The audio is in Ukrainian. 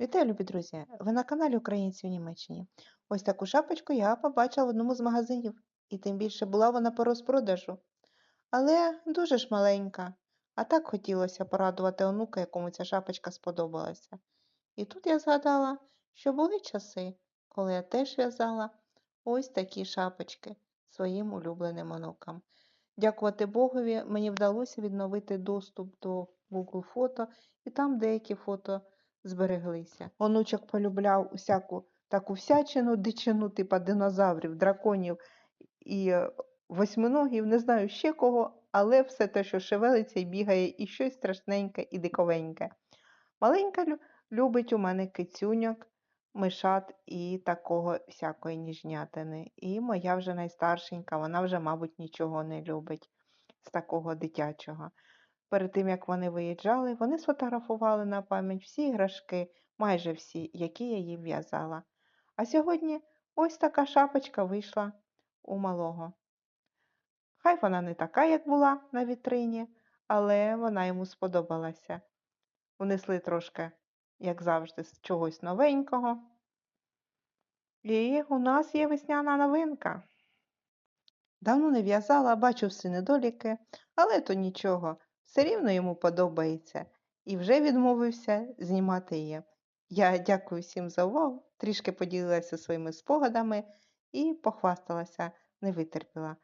Вітаю, любі друзі! Ви на каналі Українці в Німеччині. Ось таку шапочку я побачила в одному з магазинів, і тим більше була вона по розпродажу. Але дуже ж маленька. А так хотілося порадувати онука, якому ця шапочка сподобалася. І тут я згадала, що були часи, коли я теж в'язала ось такі шапочки своїм улюбленим онукам. Дякувати Богові, мені вдалося відновити доступ до Google фото, і там деякі фото збереглися. Онучок полюбляв усяку таку всячину, дичину, типа динозаврів, драконів і е, восьминогів, не знаю ще кого, але все те, що шевелиться і бігає, і щось страшненьке і диковеньке. Маленька любить у мене кицюньок, мишат і такого всякої ніжнятини. І моя вже найстаршенька, вона вже, мабуть, нічого не любить з такого дитячого. Перед тим, як вони виїжджали, вони сфотографували на пам'ять всі іграшки, майже всі, які я їм в'язала. А сьогодні ось така шапочка вийшла у малого. Хай вона не така, як була на вітрині, але вона йому сподобалася. Внесли трошки, як завжди, чогось новенького. І у нас є весняна новинка. Давно не в'язала, бачу всі недоліки, але то нічого, все рівно йому подобається і вже відмовився знімати її. Я дякую всім за увагу, трішки поділилася своїми спогадами і похвасталася, не витерпіла.